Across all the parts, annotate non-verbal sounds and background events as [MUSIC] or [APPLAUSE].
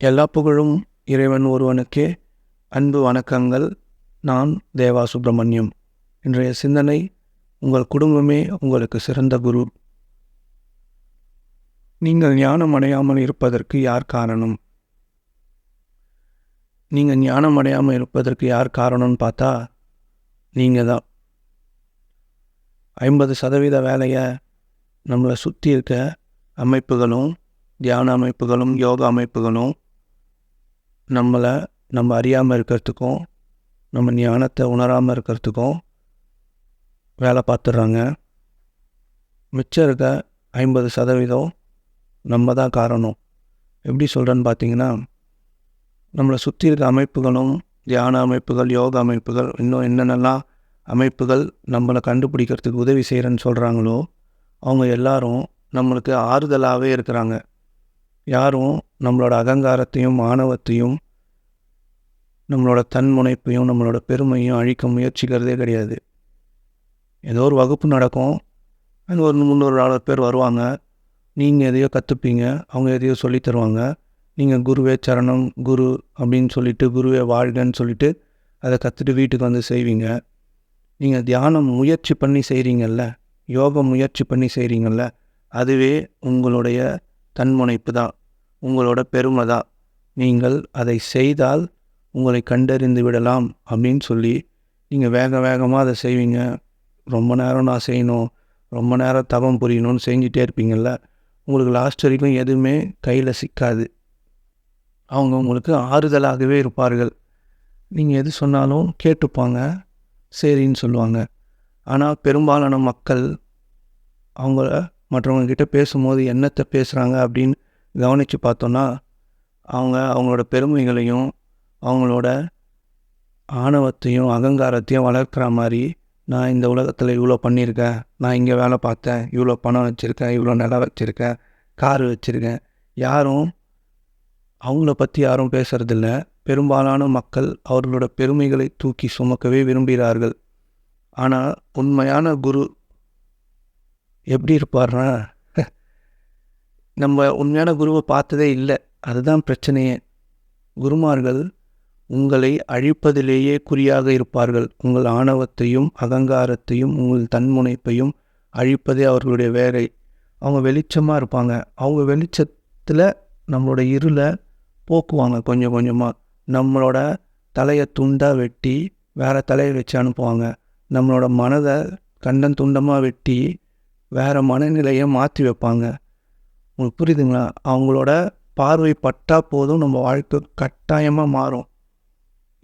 எல்லா புகழும் இறைவன் ஒருவனுக்கே. அன்பு வணக்கங்கள். நான் தேவா சுப்பிரமணியம் இன்றைய சிந்தனை உங்கள் குடும்பமே உங்களுக்கு சிறந்த குரு. நீங்கள் ஞானம் அடையாமல் இருப்பதற்கு யார் காரணம்? நீங்கள் ஞானம் அடையாமல் இருப்பதற்கு யார் காரணம்னு பார்த்தா நீங்கள் தான் ஐம்பது சதவீத வேலையை நம்மளை சுற்றி இருக்க அமைப்புகளும் தியான அமைப்புகளும் யோகா அமைப்புகளும் நம்மளை நம்ம அறியாமல் இருக்கிறதுக்கும் நம்ம ஞானத்தை உணராமல் இருக்கிறதுக்கும் வேலை பார்த்துடுறாங்க. மிச்சம் இருக்க ஐம்பது சதவீதம் நம்ம தான் காரணம். எப்படி சொல்கிறேன்னு பார்த்தீங்கன்னா நம்மளை சுற்றி இருக்க அமைப்புகளும் தியான அமைப்புகள் யோகா அமைப்புகள் இன்னும் என்னென்னலாம் அமைப்புகள் நம்மளை கண்டுபிடிக்கிறதுக்கு உதவி செய்கிறேன்னு சொல்கிறாங்களோ அவங்க எல்லாரும் நம்மளுக்கு ஆறுதலாகவே இருக்கிறாங்க. யாரும் நம்மளோட அகங்காரத்தையும் ஆணவத்தையும் நம்மளோட தன்முனைப்பையும் நம்மளோட பெருமையும் அழிக்க முயற்சிக்கிறதே கிடையாது. ஏதோ ஒரு வகுப்பு நடக்கும். அங்கே ஒரு முந்நூறு நாலு பேர் வருவாங்க. நீங்கள் எதையோ கற்றுப்பீங்க அவங்க எதையோ சொல்லி தருவாங்க. நீங்கள் குருவே சரணம் குரு அப்படின்னு சொல்லிட்டு குருவே வாழ்கன்னு சொல்லிட்டு அதை கற்றுட்டு வீட்டுக்கு வந்து செய்வீங்க. நீங்கள் தியானம் முயற்சி பண்ணி செய்கிறீங்கல்ல யோகம் முயற்சி பண்ணி செய்கிறீங்கல்ல அதுவே உங்களுடைய தன்முனைப்பு தான். உங்களோட பெருமை தான் நீங்கள் அதை செய்தால் உங்களை கண்டறிந்து விடலாம் அப்படின்னு சொல்லி நீங்கள் வேக வேகமாக அதை செய்வீங்க. ரொம்ப நேரம் நான் செய்யணும் ரொம்ப நேரம் தவம் புரியணும்னு செஞ்சிட்டே இருப்பீங்கள்ல உங்களுக்கு லாஸ்ட் வரைக்கும் எதுவுமே கையில் சிக்காது. அவங்க உங்களுக்கு ஆறுதலாகவே இருப்பார்கள். நீங்கள் எது சொன்னாலும் கேட்டுப்பாங்க சரின்னு சொல்லுவாங்க. ஆனால் பெரும்பாலான மக்கள் அவங்கள மற்றவங்கக்கிட்ட பேசும்போது என்னத்தை பேசுகிறாங்க அப்படின்னு கவனித்து பார்த்தோன்னா அவங்க அவங்களோட பெருமைகளையும் அவங்களோட ஆணவத்தையும் அகங்காரத்தையும் வளர்க்குற மாதிரி நான் இந்த உலகத்தில் இவ்வளோ பண்ணியிருக்கேன். நான் இங்கே வேலை பார்த்தேன். இவ்வளோ பணம் வச்சுருக்கேன். இவ்வளோ நிலம் வச்சுருக்கேன். கார் வச்சுருக்கேன். யாரும் அவங்கள பற்றி யாரும் பேசுகிறதில்ல பெரும்பாலான மக்கள் அவர்களோட பெருமைகளை தூக்கி சுமக்கவே விரும்புகிறார்கள். ஆனால் உண்மையான குரு எப்படி இருப்பார்னா நம்ம உண்மையான குருவை பார்த்ததே இல்லை. அதுதான் பிரச்சனையே. குருமார்கள் உங்களை அழிப்பதிலேயே குறியாக இருப்பார்கள். உங்கள் ஆணவத்தையும் அகங்காரத்தையும் உங்கள் தன்முனைப்பையும் அழிப்பதே அவர்களுடைய வேலை. அவங்க வெளிச்சமாக இருப்பாங்க. அவங்க வெளிச்சத்தில் நம்மளோட இருளை போக்குவாங்க கொஞ்சம் கொஞ்சமாக நம்மளோட தலையை துண்டாக வெட்டி வேறு தலையை வச்சு அனுப்புவாங்க. நம்மளோட மனதை கண்டன் துண்டமாக வெட்டி வேறு மனநிலையை மாற்றி வைப்பாங்க. உங்களுக்கு புரியுதுங்களா? அவங்களோட பார்வை பட்டால் போதும் நம்ம வாழ்க்கை கட்டாயமாக மாறும்.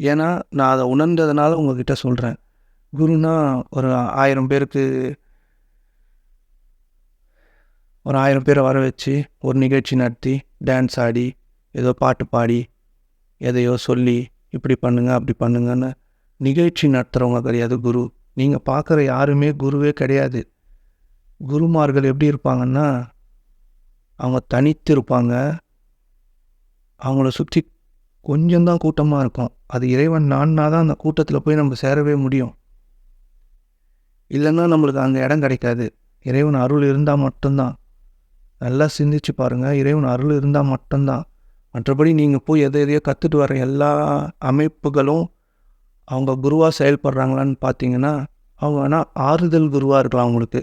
ஏன்னா நான் அதை உணர்ந்ததுனால உங்ககிட்ட சொல்கிறேன் குருனா ஒரு ஆயிரம் பேருக்கு ஒரு ஆயிரம் பேரை வர வச்சு ஒரு நிகழ்ச்சி நடத்தி டான்ஸ் ஆடி ஏதோ பாட்டு பாடி எதையோ சொல்லி இப்படி பண்ணுங்க அப்படி பண்ணுங்கன்னு நிகழ்ச்சி நடத்துகிறவங்க கிடையாது குரு. நீங்கள் பார்க்குற யாருமே குருவே கிடையாது. குருமார்கள் எப்படி இருப்பாங்கன்னா அவங்க தனித்து இருப்பாங்க அவங்கள சுற்றி கொஞ்சம்தான் கூட்டமாக இருக்கும். அது இறைவன் நான்னா தான் அந்த கூட்டத்தில் போய் நம்ம சேரவே முடியும். இல்லைன்னா நம்மளுக்கு அங்கே இடம் கிடைக்காது. இறைவன் அருள் இருந்தால் மட்டும்தான். நல்லா சிந்திச்சு பாருங்கள் இறைவன் அருள் இருந்தால் மட்டும்தான். மற்றபடி நீங்கள் போய் எதை எதையோ கற்றுட்டு வர எல்லா அமைப்புகளும் அவங்க குருவாக செயல்படுறாங்களான்னு பார்த்தீங்கன்னா அவங்க ஆனால் ஆறுதல் குருவாக இருக்கலாம் அவங்களுக்கு.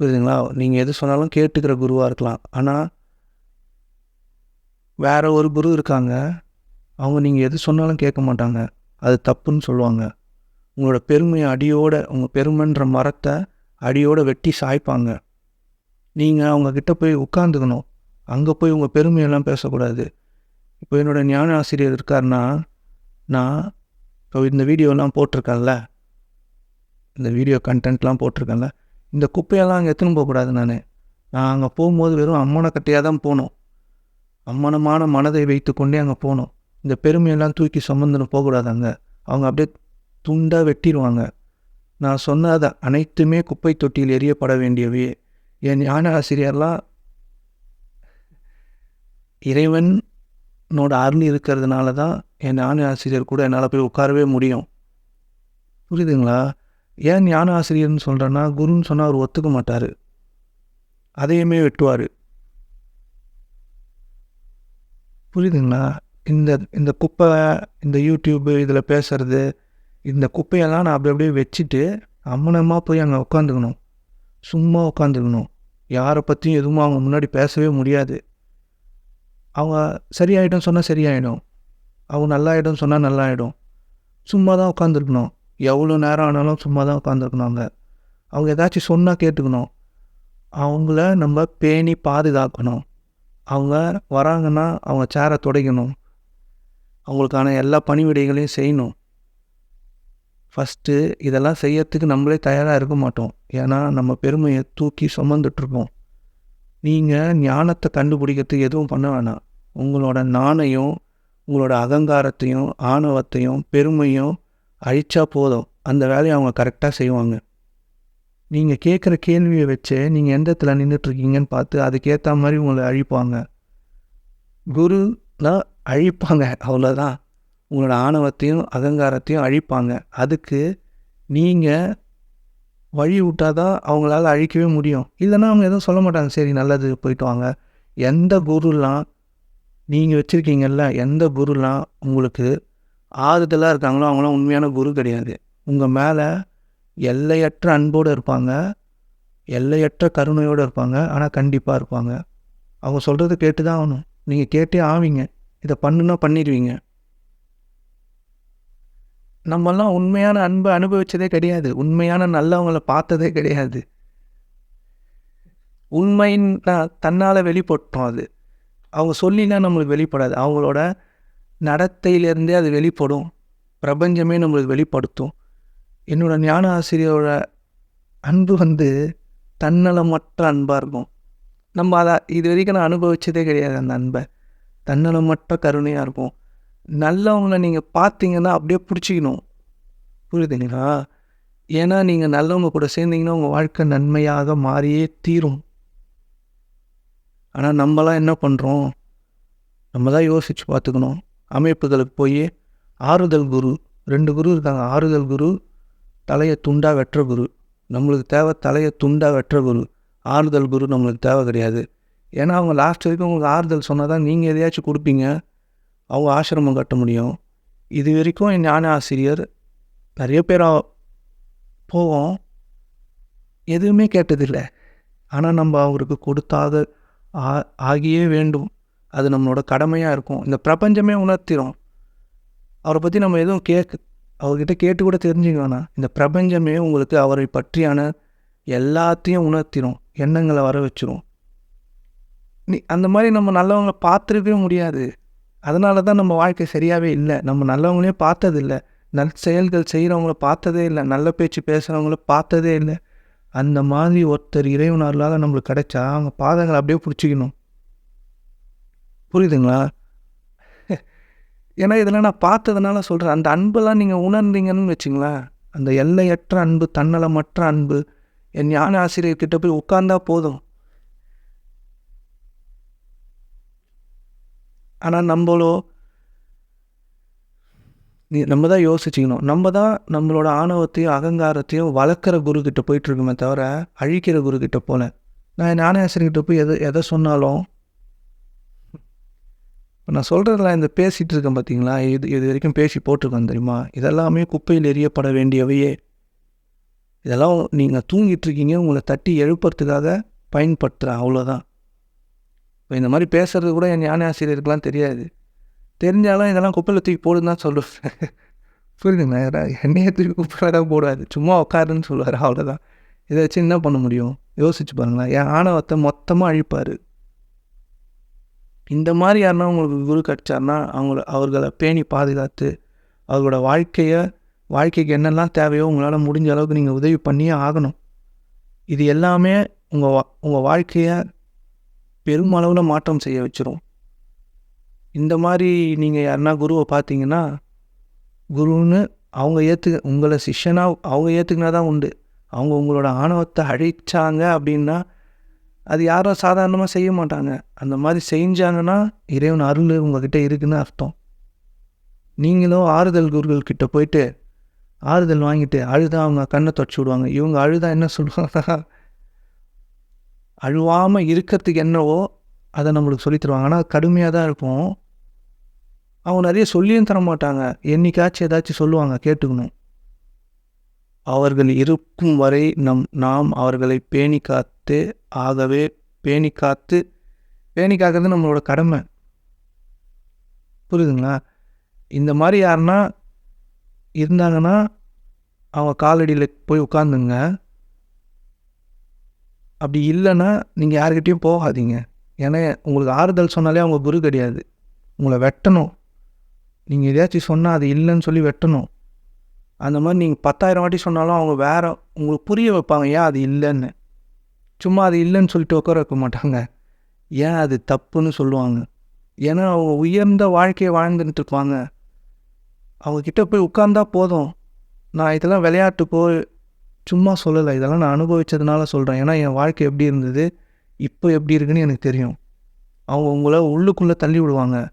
புரியுதுங்களா? நீங்கள் எது சொன்னாலும் கேட்டுக்கிற குருவாக இருக்கலாம். ஆனால் வேறு ஒரு குரு இருக்காங்க. அவங்க நீங்கள் எது சொன்னாலும் கேட்க மாட்டாங்க. அது தப்புன்னு சொல்லுவாங்க. உங்களோட பெருமையை அடியோட உங்கள் பெருமைன்ற மரத்தை அடியோட வெட்டி சாய்ப்பாங்க. நீங்கள் அவங்கக்கிட்ட போய் உட்காந்துக்கணும் அங்கே போய் உங்கள் பெருமையெல்லாம் பேசக்கூடாது. இப்போ என்னோடய ஞான ஆசிரியர் இருக்காருன்னா நான் இப்போ இந்த வீடியோலாம் போட்டிருக்கேன்ல. இந்த வீடியோ கண்டென்ட்லாம் போட்டிருக்கேன்ல. இந்த குப்பையெல்லாம் அங்கே எடுத்துன்னு போகக்கூடாது நான். நான் அங்கே போகும்போது வெறும் அம்மனை கட்டையாக தான் போகணும். அம்மனமான மனதை வைத்து கொண்டே அங்கே போகணும். இந்த பெருமையெல்லாம் தூக்கி சுமந்துன்னு போகக்கூடாது அங்கே. அவங்க அப்படியே துண்டாக வெட்டிடுவாங்க. நான் சொன்ன அனைத்துமே குப்பை தொட்டியில் எரியப்பட வேண்டியவையே என் ஞான ஆசிரியர்லாம் இறைவனோட அருள் இருக்கிறதுனால தான் என் ஞான ஆசிரியர் கூட என்னால் போய் உட்காரவே முடியும். புரியுதுங்களா? ஏன் ஞான ஆசிரியர்னு சொல்கிறேன்னா குருன்னு சொன்னால் அவர் ஒத்துக்க மாட்டார். அதையுமே வெட்டுவார். புரியுதுங்களா? இந்த இந்த குப்பை இந்த யூடியூப்பு இதில் பேசுறது இந்த குப்பையெல்லாம் நான் அப்படி அப்படியே வச்சுட்டு அம்மனமாக போய் அங்கே உட்காந்துக்கணும் சும்மா உட்காந்துக்கணும் யாரை பற்றியும் எதுவும் அவங்க முன்னாடி பேசவே முடியாது. அவங்க சரியாயிடும் சொன்னால் சரியாயிடும். அவங்க நல்லாயிடும் சொன்னால் நல்லாயிடும். சும்மா தான் உட்காந்துருக்கணும் எவ்வளோ நேரம் ஆனாலும் சும்மா தான் உட்காந்துருக்கணும் அவங்க ஏதாச்சும் சொன்னால் கேட்டுக்கணும். அவங்கள நம்ம பேணி பாதுகாக்கணும். அவங்க வராங்கன்னா அவங்க சேரை துடைக்கணும். அவங்களுக்கான எல்லா பணிவிடைகளையும் செய்யணும். ஃபஸ்ட்டு இதெல்லாம் செய்யறதுக்கு நம்மளே தயாராக இருக்க மாட்டோம். ஏன்னா நம்ம பெருமையை தூக்கி சுமந்துட்டுருப்போம். நீங்கள் ஞானத்தை கண்டுபிடிக்கிறதுக்கு எதுவும் பண்ண வேணாம். உங்களோட நாணையும் உங்களோட அகங்காரத்தையும் ஆணவத்தையும் பெருமையும் அழிச்சா போதும். அந்த வேலையை அவங்க கரெக்டாக செய்வாங்க. நீங்கள் கேட்குற கேள்வியை வச்சு நீங்கள் எந்த இடத்துல நின்றுட்டுருக்கீங்கன்னு பார்த்து அதுக்கேற்ற மாதிரி உங்களை அழிப்பாங்க. குருனா அழிப்பாங்க அவ்வளோதான் உங்களோட ஆணவத்தையும் அகங்காரத்தையும் அழிப்பாங்க. அதுக்கு நீங்கள் வழி விட்டால் தான் அவங்களால அழிக்கவே முடியும். இல்லைன்னா அவங்க எதுவும் சொல்ல மாட்டாங்க. சரி நல்லது போயிட்டு வாங்க. எந்த குருலாம் நீங்கள் வச்சுருக்கீங்கல்ல எந்த குருலாம் உங்களுக்கு ஆறுதலாக இருக்காங்களோ அவங்களாம் உண்மையான குரு கிடையாது. உங்கள் மேலே எல்லையற்ற அன்போடு இருப்பாங்க. எல்லையற்ற கருணையோடு இருப்பாங்க. ஆனால் கண்டிப்பாக இருப்பாங்க. அவங்க சொல்கிறது கேட்டு தான் ஆகணும். நீங்கள் கேட்டே ஆவீங்க. இதை பண்ணுன்னா பண்ணிடுவீங்க. நம்மெல்லாம் உண்மையான அன்பை அனுபவித்ததே கிடையாது. உண்மையான நல்லவங்களை பார்த்ததே கிடையாது. உண்மைன்னு தன்னால் வெளிப்பட்டோம் அது. அவங்க சொல்லிலாம் நம்மளுக்கு வெளிப்படாது. அவங்களோட நடத்தையிலேருந்தே அது வெளிப்படும். பிரபஞ்சமே நம்மளுக்கு வெளிப்படுத்தும். என்னோடய ஞான ஆசிரியரோட அன்பு வந்து தன்னலமற்ற அன்பாக இருக்கும். நம்ம அதை இது வரைக்கும் நான் அனுபவிச்சதே கிடையாது அந்த அன்பை. தன்னலமற்ற கருணையாக இருக்கும். நல்லவங்கள நீங்கள் பார்த்தீங்கன்னா அப்படியே பிடிச்சிக்கணும். புரியுதுங்களா? ஏன்னா நீங்கள் நல்லவங்க கூட சேர்ந்தீங்கன்னா உங்கள் வாழ்க்கை நன்மையாக மாறியே தீரும். ஆனால் நம்மலாம் என்ன பண்ணுறோம் நம்ம தான் யோசித்து பார்த்துக்கணும். அமைப்புகளுக்கு போய் ஆறுதல் குரு ரெண்டு குரு இருக்காங்க. ஆறுதல் குரு தலையை துண்டாக வெற்ற குரு. நம்மளுக்கு தேவை தலையை துண்டாக வெற்ற குரு. ஆறுதல் குரு நம்மளுக்கு தேவை கிடையாது. ஏன்னா அவங்க லாஸ்ட் வரைக்கும் உங்களுக்கு ஆறுதல் சொன்னால் தான் நீங்கள் எதையாச்சும் கொடுப்பீங்க. அவங்க ஆசிரமம் கட்ட முடியும். இது வரைக்கும் என் ஞான ஆசிரியர் நிறைய பேர் போவோம். எதுவுமே கேட்டதில்லை. ஆனால் நம்ம அவருக்கு கொடுத்தாக ஆ ஆகியே வேண்டும். அது நம்மளோட கடமையாக இருக்கும். இந்த பிரபஞ்சமே உணர்த்திடும் அவரை பற்றி நம்ம எதுவும் கேட்க அவர்கிட்ட கேட்டு கூட தெரிஞ்சுக்க வேணாம். இந்த பிரபஞ்சமே உங்களுக்கு அவரை பற்றியான எல்லாத்தையும் உணர்த்திடும் எண்ணங்களை வர வச்சிரும். நீ அந்த மாதிரி நம்ம நல்லவங்களை பார்த்துருக்கவே முடியாது. அதனால தான் நம்ம வாழ்க்கை சரியாகவே இல்லை. நம்ம நல்லவங்களையும் பார்த்ததில்ல. நல் செயல்கள் செய்கிறவங்கள பார்த்ததே இல்லை. நல்ல பேச்சு பேசுகிறவங்கள பார்த்ததே இல்லை. அந்த மாதிரி ஒருத்தர் இறைவனர்களால் நம்மளுக்கு கிடைச்சா அவங்க பாதங்களை அப்படியே பிடிச்சிக்கணும். புரியுதுங்களா? ஏன்னா இதெல்லாம் நான் பார்த்ததுனால சொல்கிறேன் அந்த அன்பெல்லாம் நீங்கள் உணர்ந்தீங்கன்னு வச்சுங்களேன். அந்த எல்லையற்ற அன்பு தன்னலமற்ற அன்பு என் ஞான ஆசிரியர்கிட்ட போய் உட்கார்ந்தா போதும். ஆனால் நம்மளோ நீ நம்ம தான் யோசிச்சுக்கணும். நம்ம தான் நம்மளோட ஆணவத்தையும் அகங்காரத்தையும் வளர்க்குற குருக்கிட்ட போயிட்டுருக்குமே தவிர அழிக்கிற குருக்கிட்ட போல. நான் ஞான ஆசிரியர்கிட்ட போய் எதை எதை சொன்னாலும் இப்போ நான் சொல்கிறதுல இந்த பேசிகிட்டு இருக்கேன் பார்த்தீங்களா இது இது வரைக்கும் பேசி போட்டிருக்கேன் தெரியுமா? இதெல்லாமே குப்பையில் எரியப்பட வேண்டியவையே. இதெல்லாம் நீங்கள் தூங்கிட்டு இருக்கீங்க உங்களை தட்டி எழுப்புறதுக்காக பயன்படுத்துகிறேன் அவ்வளோதான் இப்போ இந்த மாதிரி பேசுகிறது கூட என் ஞான ஆசிரியருக்கெலாம் தெரியாது. தெரிஞ்சாலும் இதெல்லாம் குப்பையில் தூக்கி போடுன்னு தான் சொல்லுவேன். புரியுதுங்களா? என்னையே தூக்கி குப்பையில் தான் போடாது சும்மா உட்காருன்னு சொல்லுவார் அவ்வளோதான் இதை வச்சு என்ன பண்ண முடியும்? யோசிச்சு பாருங்களேன். என் ஆணவத்தை மொத்தமாக அழிப்பார். இந்த மாதிரி யாருன்னா உங்களுக்கு குரு கிடச்சாருன்னா அவங்கள அவர்களை பேணி பாதுகாத்து அவர்களோட வாழ்க்கையை வாழ்க்கைக்கு என்னெல்லாம் தேவையோ உங்களால் முடிஞ்ச அளவுக்கு நீங்கள் உதவி பண்ணியே ஆகணும். இது எல்லாமே உங்கள் வா உங்கள் வாழ்க்கையை பெருமளவில் மாற்றம் செய்ய வச்சிரும். இந்த மாதிரி நீங்கள் யாருன்னா குருவை பார்த்தீங்கன்னா குருன்னு அவங்க ஏற்று உங்களை சிஷ்யனாக அவங்க ஏற்றுக்கினா தான் உண்டு. அவங்க உங்களோட ஆணவத்தை அழிச்சாங்க அப்படின்னா அது யாரும் சாதாரணமாக செய்ய மாட்டாங்க. அந்த மாதிரி செஞ்சாங்கன்னா இறைவன் அருள் உங்ககிட்ட இருக்குன்னு அர்த்தம். நீங்களும் ஆறுதல் குருகள்கிட்ட போயிட்டு ஆறுதல் வாங்கிட்டு அழுதா அவங்க கண்ணை தொடச்சி விடுவாங்க. இவங்க அழுதா என்ன சொல்லுவாங்க? அழுவாமல் இருக்கிறதுக்கு என்னவோ அதை நம்மளுக்கு சொல்லித் தருவாங்க. ஆனால் கடுமையாக தான் இருக்கும். அவங்க நிறைய சொல்லியும் தர மாட்டாங்க என்னைக்காச்சும் ஏதாச்சும் சொல்லுவாங்க கேட்டுக்கணும். அவர்கள் இருக்கும் வரை நம் நாம் அவர்களை பேணி காத்து ஆகவே பேணி காத்து பேணி காக்கிறது நம்மளோட கடமை. புரியுதுங்களா? இந்த மாதிரி யாருன்னா இருந்தாங்கன்னா அவங்க காலடியில் போய் உட்காந்துங்க அப்படி இல்லைன்னா நீங்கள் யாருக்கிட்டேயும் போகாதீங்க. ஏன்னா உங்களுக்கு ஆறுதல் சொன்னாலே அவங்க குரு கிடையாது. உங்களை வெட்டணும். நீங்கள் எதையாச்சும் சொன்னால் அது இல்லைன்னு சொல்லி வெட்டணும். அந்த மாதிரி நீங்கள் பத்தாயிரம் வாட்டி சொன்னாலும் அவங்க வேறு உங்களுக்கு புரிய வைப்பாங்க ஏன் அது இல்லைன்னு? சும்மா அது இல்லைன்னு சொல்லிட்டு உட்கார வைக்க மாட்டாங்க. ஏன் அது தப்புன்னு சொல்லுவாங்க. ஏன்னா அவங்க உயர்ந்த வாழ்க்கையை வாழ்ந்துட்டு இருப்பாங்க. அவங்கக்கிட்ட போய் உட்கார்ந்தா போதும். நான் இதெல்லாம் விளையாட்டுக்கோ சும்மா சொல்லலை. இதெல்லாம் நான் அனுபவித்ததுனால சொல்கிறேன் ஏன்னா என் வாழ்க்கை எப்படி இருந்தது? இப்போ எப்படி இருக்குன்னு எனக்கு தெரியும். அவங்க உங்களை உள்ளுக்குள்ளே தள்ளி விடுவாங்க.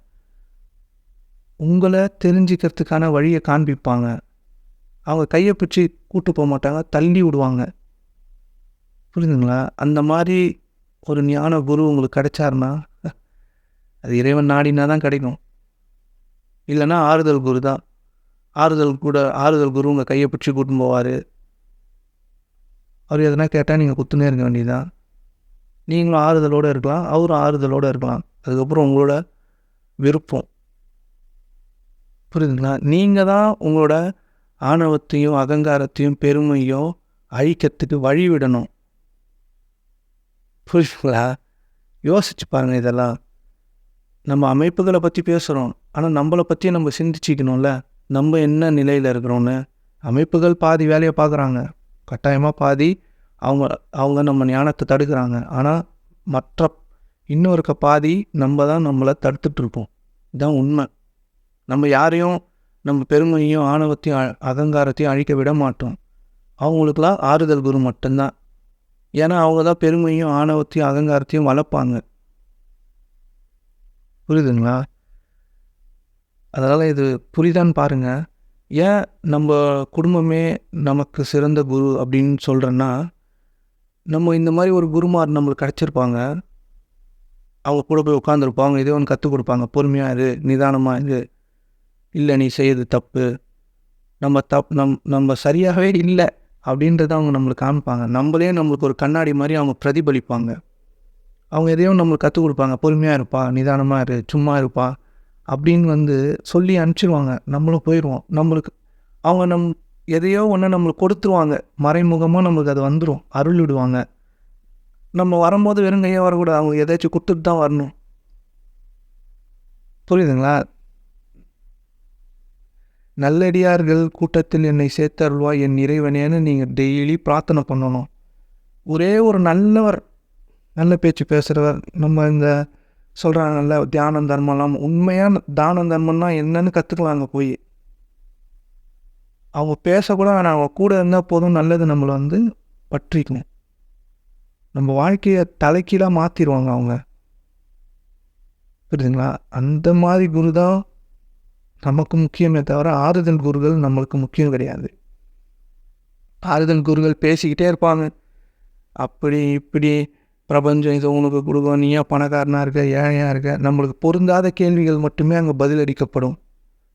உங்களை தெரிஞ்சுக்கிறதுக்கான வழியை காண்பிப்பாங்க. அவங்க கையை பிடிச்சி கூட்டு போக மாட்டாங்க தள்ளி விடுவாங்க. புரியுதுங்களா அந்த மாதிரி ஒரு ஞான குரு உங்களுக்கு கிடைச்சாருன்னா அது இறைவன் நாடினா தான் கிடைக்கும். இல்லைன்னா ஆறுதல் குரு தான். ஆறுதல் கூட ஆறுதல் குரு உங்கள் கையை பிடிச்சி கூட்டின்னு போவார். அவர் எதனா கேட்டால் நீங்கள் குத்துனே இருக்க வேண்டியதுதான். நீங்களும் ஆறுதலோடு இருக்கலாம் அவரும் ஆறுதலோடு இருக்கலாம். அதுக்கப்புறம் உங்களோட விருப்பம். புரியுதுங்களா நீங்கள் தான் உங்களோட ஆணவத்தையும் அகங்காரத்தையும் பெருமையும் அழிக்கிறதுக்கு வழி விடணும் யோசிச்சு பாருங்கள் இதெல்லாம். நம்ம அமைப்புகளை பற்றி பேசுகிறோம் ஆனால் நம்மளை பற்றி நம்ம சிந்திச்சிக்கணும்ல. நம்ம என்ன நிலையில் இருக்கிறோன்னு அமைப்புகள் பாதி வேலையை பார்க்குறாங்க. கட்டாயமாக பாதி அவங்க அவங்க நம்ம ஞானத்தை தடுக்கிறாங்க. ஆனால் மற்ற இன்னும் இருக்க பாதி நம்ம தான் நம்மளை தடுத்துட்ருப்போம் இதுதான் உண்மை. நம்ம யாரையும் நம்ம பெருமையும் ஆணவத்தையும் அ- அகங்காரத்தையும் அழிக்க விட மாட்டோம். அவங்களுக்கெல்லாம் ஆறுதல் குரு மட்டும்தான். ஏன்னா அவங்க தான் பெருமையும் ஆணவத்தையும் அகங்காரத்தையும் வளர்ப்பாங்க. புரியுதுங்களா? அதனால் இது புரிதான்னு பாருங்கள் ஏன் நம்ம குடும்பமே நமக்கு சிறந்த குரு அப்படின்னு சொல்கிறேன்னா நம்ம இந்த மாதிரி ஒரு குருமார் நம்மளுக்கு கிடச்சிருப்பாங்க. அவங்க கூட போய் உட்காந்துருப்பாங்க இதே ஒன்று கற்றுக் கொடுப்பாங்க. பொறுமையாக இரு நிதானமாக இரு. இல்லை நீ செய்யறது தப்பு. நம்ம தப் நம் நம்ம சரியாகவே இல்லை அப்படின்றத அவங்க நம்மளுக்கு காமிப்பாங்க. நம்மளே நம்மளுக்கு ஒரு கண்ணாடி மாதிரி அவங்க பிரதிபலிப்பாங்க. அவங்க எதையும் நம்மளுக்கு கற்றுக் கொடுப்பாங்க. பொறுமையாக இருப்பா நிதானமாக இரு சும்மா இருப்பா அப்படின்னு வந்து சொல்லி அனுப்பிச்சிடுவாங்க நம்மளும் போயிடுவோம் நம்மளுக்கு அவங்க நம் எதையோ ஒன்று நம்மளுக்கு கொடுத்துருவாங்க. மறைமுகமாக நம்மளுக்கு அது வந்துடும் அருள் விடுவாங்க. நம்ம வரும்போது வெறும் கையாக வரக்கூடாது. அவங்க எதாச்சும் கொடுத்துட்டு தான் வரணும். புரியுதுங்களா? நல்லடியார்கள் கூட்டத்தில் என்னை சேர்த்தருள்வாய் என் இறைவனேன்னு நீங்கள் டெய்லி பிரார்த்தனை பண்ணணும். ஒரே ஒரு நல்லவர் நல்ல பேச்சு பேசுகிறவர் நம்ம இந்த சொல்கிறாங்க நல்ல தியானம் தர்மம்லாம் உண்மையான தானம் தர்மம்னா என்னன்னு கற்றுக்கலாங்க போய். அவங்க பேசக்கூட வேணாம் அவங்க கூட இருந்தால் போதும் நல்லது நம்மளை வந்து பற்றிக்கணும் நம்ம வாழ்க்கையை தலைக்கீழாக மாற்றிடுவாங்க அவங்க. புரியுதுங்களா? அந்த மாதிரி குரு தான் நமக்கு முக்கியமே தவிர ஆறுதல் குருகள் நம்மளுக்கு முக்கியம் கிடையாது. ஆறுதல் குருகள் பேசிக்கிட்டே இருப்பாங்க. அப்படி இப்படி பிரபஞ்சம் இதை உனக்கு கொடுக்கும். நீ ஏன் பணக்காரனாக இருக்க ஏழையாக இருக்க? நம்மளுக்கு பொருந்தாத கேள்விகள் மட்டுமே அங்கே பதிலளிக்கப்படும்.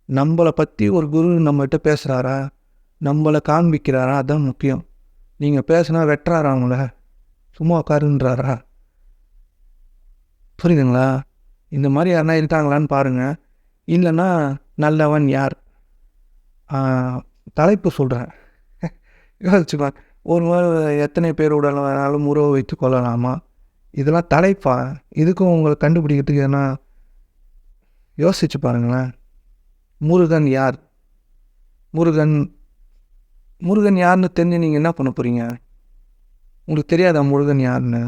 நம்மளை பற்றி ஒரு குரு நம்மகிட்ட பேசுகிறாரா நம்மளை காண்பிக்கிறாரா? அதான் முக்கியம். நீங்கள் பேசுனா வெட்டுறாரா அவங்கள? சும்மா உட்காருன்றாரா? புரியுதுங்களா? இந்த மாதிரி யாருனா இருக்காங்களான்னு பாருங்கள் இல்லைன்னா நல்லவன் யார்? தலைப்பு சொல்கிறேன் யோசிச்சுக்கலாம் ஒரு மாதிரி எத்தனை பேரோட வேணாலும் உறவு வைத்து கொள்ளலாமா? இதெல்லாம் தலைப்பா? இதுக்கும் உங்களை கண்டுபிடிக்கிறதுக்கு எதனா யோசிச்சு பாருங்களேன். முருகன் யார்? முருகன் முருகன் யாருன்னு தெரிஞ்சு நீங்கள் என்ன பண்ண போகிறீங்க உங்களுக்கு தெரியாதா முருகன் யாருன்னு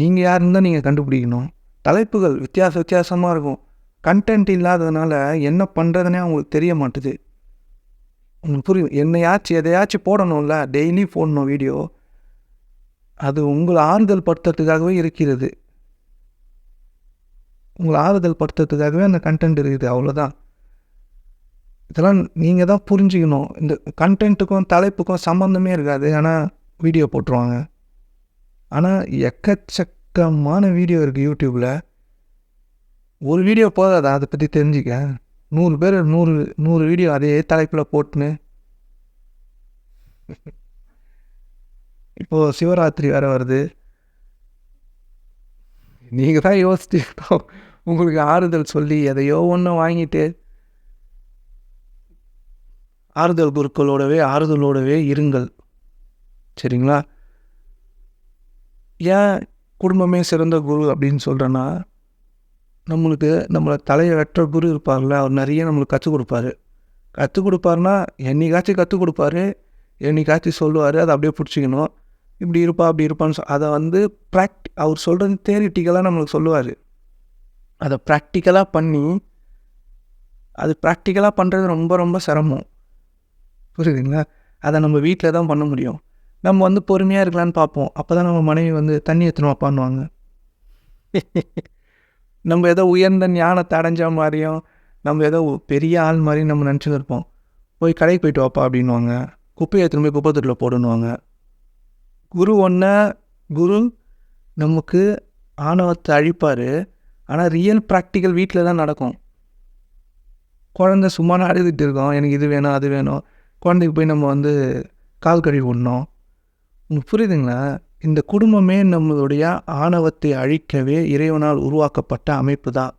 நீங்கள் யாருன்னு தான் நீங்கள் கண்டுபிடிக்கணும். தலைப்புகள் வித்தியாச வித்தியாசமாக இருக்கும். கண்டென்ட் இல்லாததுனால என்ன பண்ணுறதுனே அவங்களுக்கு தெரிய மாட்டுது. உங்களுக்கு புரியும். என்னையாச்சும் எதையாச்சும் போடணும்ல? டெய்லி போடணும் வீடியோ அது உங்களை ஆறுதல் படுத்துறதுக்காகவே இருக்கிறது. உங்களை ஆறுதல் படுத்துறதுக்காகவே அந்த கண்டென்ட் இருக்குது. அவ்வளோதான் இதெல்லாம் நீங்கள் தான் புரிஞ்சுக்கணும். இந்த கண்டென்ட்டுக்கும் தலைப்புக்கும் சம்மந்தமே இருக்காது. ஆனால் வீடியோ போட்டுருவாங்க. ஆனால் எக்கச்சக்கமான வீடியோ இருக்குது யூடியூப்பில் ஒரு வீடியோ போதாதா? அதை பற்றி தெரிஞ்சுக்க. நூறு பேர் நூறு நூறு வீடியோ அதே தலைப்பில் போட்டுன்னு. இப்போது சிவராத்திரி வேறு வருது. நீங்கள் தான் யோசிச்சு உங்களுக்கு ஆறுதல் சொல்லி எதையோ ஒன்று வாங்கிட்டு ஆறுதல் குருக்களோடவே ஆறுதலோடவே இருங்கள். சரிங்களா? ஏன் குடும்பமே சிறந்த குரு அப்படின்னு சொல்கிறேன்னா நம்மளுக்கு நம்மளை தலையை வெட்டுற குரு இருப்பார்ல அவர் நிறைய நம்மளுக்கு கற்றுக் கொடுப்பாரு. கற்றுக் கொடுப்பாருன்னா என்னைக்காச்சும் கற்றுக் கொடுப்பாரு என்னைக்காச்சும் சொல்லுவார் அதை அப்படியே பிடிச்சிக்கணும். இப்படி இருப்பா அப்படி இருப்பான்னு சொ அதை வந்து ப்ராக்டி அவர் சொல்கிறது தேரிட்டிக்கலாக நம்மளுக்கு சொல்லுவார். அதை ப்ராக்டிக்கலாக பண்ணி அது ப்ராக்டிக்கலாக பண்ணுறது ரொம்ப ரொம்ப சிரமம். புரியுதுங்களா? அதை நம்ம வீட்டில் தான் பண்ண முடியும். நம்ம வந்து பொறுமையாக இருக்கலான்னு பார்ப்போம். அப்போ தான் நம்ம மனைவி வந்து தண்ணி எத்தனை பண்ணுவாங்க [LAUGHS] நம்ம ஏதோ உயர்ந்த ஞானத்தை அடைஞ்ச மாதிரியும் நம்ம ஏதோ பெரிய ஆள் மாதிரியும் நம்ம நினச்சிட்டு இருப்போம் போய் கடைக்கு போயிட்டு வாப்பா அப்படின்வாங்க குப்பையை திரும்பி குப்பை தொட்டில் போடணுவாங்க குரு ஒன்று குரு நமக்கு ஆணவத்தை அழிப்பார். ஆனால் ரியல் ப்ராக்டிக்கல் வீட்டில் தான் நடக்கும். குழந்த சும்மா அழுதுகிட்டு இருக்கோம். எனக்கு இது வேணும் அது வேணும். குழந்தைக்கு போய் நம்ம வந்து கால் கழுவி விடணும். உங்களுக்கு புரியுதுங்களா? இந்த குடும்பமே நம்மளுடைய ஆணவத்தை அழிக்கவே இறைவனால் உருவாக்கப்பட்ட அமைப்பு தான்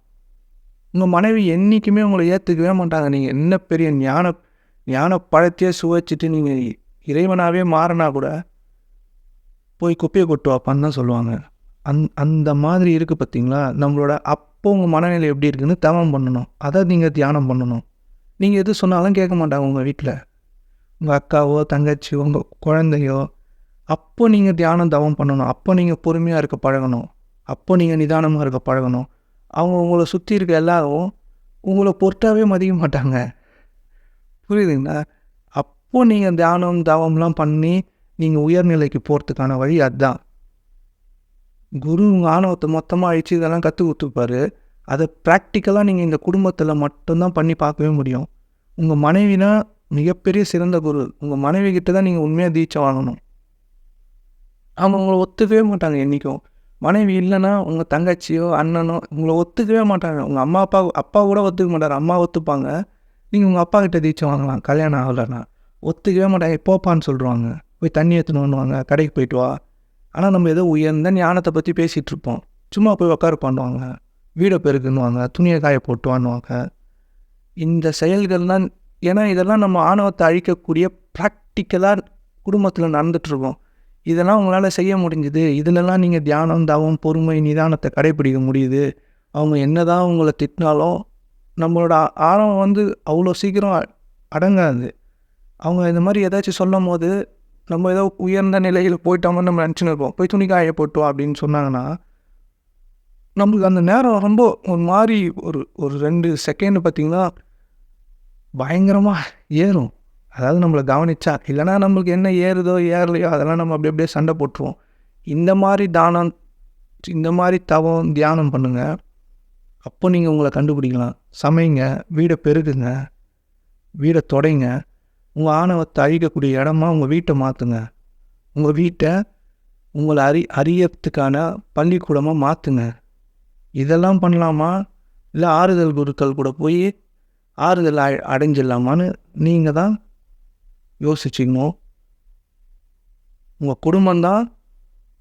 உங்கள் மனைவி என்றைக்குமே உங்களை ஏற்றுக்கவே மாட்டாங்க. நீங்கள் என்ன பெரிய ஞான ஞான பழத்தையே சுவைச்சிட்டு நீங்கள் இறைவனாகவே மாறினா கூட போய் குப்பையை கொட்டு வாப்பான்னு தான் சொல்லுவாங்க. அந் அந்த மாதிரி இருக்குது பார்த்தீங்களா நம்மளோட அப்போ உங்கள் மனநிலை எப்படி இருக்குன்னு தவம் பண்ணணும். அதை நீங்கள் தியானம் பண்ணணும். நீங்கள் எது சொன்னாலும் கேட்க மாட்டாங்க உங்கள் வீட்டில் உங்கள் அக்காவோ தங்கச்சியோ உங்கள் குழந்தையோ அப்போ நீங்கள் தியானம் தவம் பண்ணணும். அப்போ நீங்கள் பொறுமையாக இருக்க பழகணும். அப்போ நீங்கள் நிதானமாக இருக்க பழகணும். அவங்க உங்களை சுற்றி இருக்க எல்லாரும் உங்களை பொறுத்தாவே மதிக்க மாட்டாங்க. புரியுதுங்களா? அப்போது நீங்கள் தியானம் தவம்லாம் பண்ணி நீங்கள் உயர்நிலைக்கு போகிறதுக்கான வழி அதுதான். குரு உங்கள் ஆணவத்தை மொத்தமாக அழித்து இதெல்லாம் கற்றுக் கொடுத்துருப்பாரு. அதை ப்ராக்டிக்கலாக நீங்கள் இந்த குடும்பத்தில் மட்டும்தான் பண்ணி பார்க்கவே முடியும். உங்கள் மனைவினா மிகப்பெரிய சிறந்த குரு. உங்கள் மனைவி கிட்ட தான் நீங்கள் உண்மையாக தீட்சை வாங்கணும். அவங்க உங்களை ஒத்துக்கவே மாட்டாங்க என்றைக்கும் மனைவி இல்லைன்னா உங்கள் தங்கச்சியோ அண்ணனோ உங்களை ஒத்துக்கவே மாட்டாங்க. உங்கள் அம்மா அப்பா அப்பா கூட ஒத்துக்க மாட்டார். அம்மா ஒத்துப்பாங்க. நீங்கள் உங்கள் அப்பா கிட்ட தீட்சை வாங்கலாம். கல்யாணம் ஆகலைன்னா. ஒத்துக்கவே மாட்டாங்க. போப்பான்னு சொல்லுவாங்க. போய் தண்ணி எடுத்துன்னு வருவாங்க. கடைக்கு போயிட்டு வா. ஆனால் நம்ம ஏதோ உயர்ந்த ஞானத்தை பற்றி பேசிகிட்டு இருப்போம். சும்மா போய் உட்கார பண்ணுவாங்க வீடை பெருக்குன்னுவாங்க. துணியை காய போட்டுவான்னுவாங்க. இந்த செயல்கள்லாம் ஏன்னா இதெல்லாம் நம்ம ஆணவத்தை அழிக்கக்கூடிய ப்ராக்டிக்கலாக குடும்பத்தில் நடந்துகிட்ருக்கோம் இதெல்லாம் உங்களால் செய்ய முடிஞ்சுது. இதிலெல்லாம் நீங்கள் தியானம் தவம் பொறுமை நிதானத்தை கடைப்பிடிக்க முடியுது. அவங்க என்ன தான் உங்களை திட்டினாலும் நம்மளோட ஆழம் வந்து அவ்வளோ சீக்கிரம் அடங்காது. அவங்க இந்த மாதிரி ஏதாச்சும் சொல்லும் போது நம்ம ஏதோ உயர்ந்த நிலையில் போயிட்டோம்னு நம்ம நினச்சின்னு இருப்போம் போய் துணி காய போட்டோம் அப்படின்னு சொன்னாங்கன்னா நம்மளுக்கு அந்த நேரம் ரொம்ப ஒரு மாதிரி ஒரு ஒரு ரெண்டு செகண்ட் பார்த்திங்கன்னா பயங்கரமாக ஏறும். அதாவது நம்மளை கவனிச்சா இல்லைனா நம்மளுக்கு என்ன ஏறுதோ ஏறலையோ அதெல்லாம் நம்ம அப்படி அப்படியே சண்டை போட்டுருவோம். இந்த மாதிரி தானம் இந்த மாதிரி தவம் தியானம் பண்ணுங்கள் அப்போ நீங்கள் உங்களை கண்டுபிடிக்கலாம். சமைங்க வீடை பெருகுங்க வீடை தொடைங்க. உங்கள் ஆணவத்தை அழிக்கக்கூடிய இடமா உங்கள் வீட்டை மாற்றுங்க உங்கள் வீட்டை உங்களை அறி அறியத்துக்கான பள்ளிக்கூடமாக மாற்றுங்க இதெல்லாம் பண்ணலாமா? இல்லை ஆறுதல் குருக்கள் கூட போய் ஆறுதல் அ அடைஞ்சிடலாமான்னு நீங்கள் தான் யோசிச்சிக்கணும். உங்கள் குடும்பம்தான்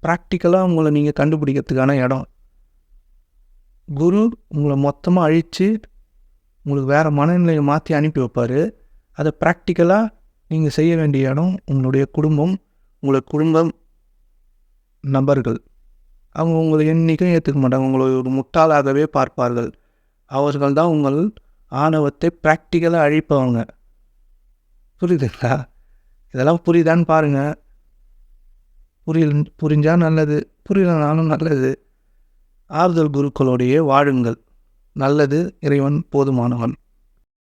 ப்ராக்டிக்கலாக உங்களை நீங்கள் கண்டுபிடிக்கிறதுக்கான இடம். குரு உங்களை மொத்தமாக அழித்து உங்களுக்கு வேறு மனநிலையை மாற்றி அனுப்பி வைப்பார். அதை ப்ராக்டிக்கலாக நீங்கள் செய்ய வேண்டிய இடம் உங்களுடைய குடும்பம் உங்களை குடும்பம் நபர்கள். அவங்க உங்களை என்றைக்கும் ஏற்றுக்க மாட்டாங்க. உங்களை ஒரு முட்டாளாகவே பார்ப்பார்கள். அவர்கள் தான் உங்கள் ஆணவத்தை ப்ராக்டிக்கலாக அழிப்பவங்க. புரியுதுங்களா? இதெல்லாம் புரியுதான்னு பாருங்கள் புரியல் புரிஞ்சால் நல்லது புரியலனாலும் நல்லது. ஆறுதல் குருக்களோடையே வாழுங்கள். நல்லது இறைவன் போதுமானவன்.